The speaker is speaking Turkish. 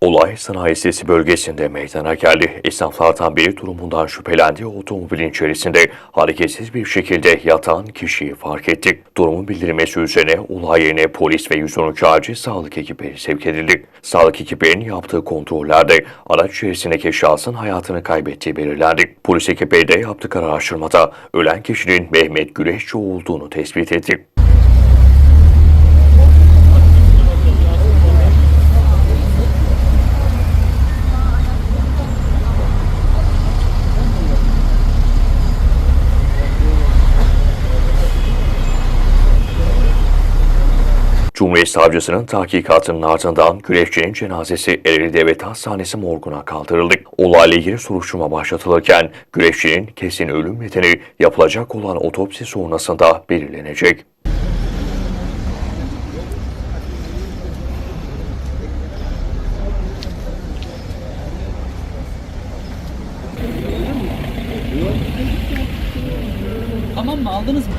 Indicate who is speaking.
Speaker 1: Olay sanayi sitesi bölgesinde meydana geldi. Esnaflardan biri durumundan şüphelendi. Otomobilin içerisinde hareketsiz bir şekilde yatan kişiyi fark ettik. Durumun bildirilmesi üzerine olay yerine polis ve 112 acil sağlık ekipleri sevk edildi. Sağlık ekiplerinin yaptığı kontrollerde araç içerisindeki şahsın hayatını kaybettiği belirlendi. Polis ekipleri de yaptıkları araştırmada ölen kişinin Mehmet Güreşçi olduğunu tespit etti. Cumhuriyet Savcısının tahkikatının ardından güreşçinin cenazesi Ereğli Devlet Hastanesi morguna kaldırıldı. Olayla ilgili soruşturma başlatılırken güreşçinin kesin ölüm nedeni yapılacak olan otopsi sonrasında belirlenecek.
Speaker 2: Tamam mı aldınız mı?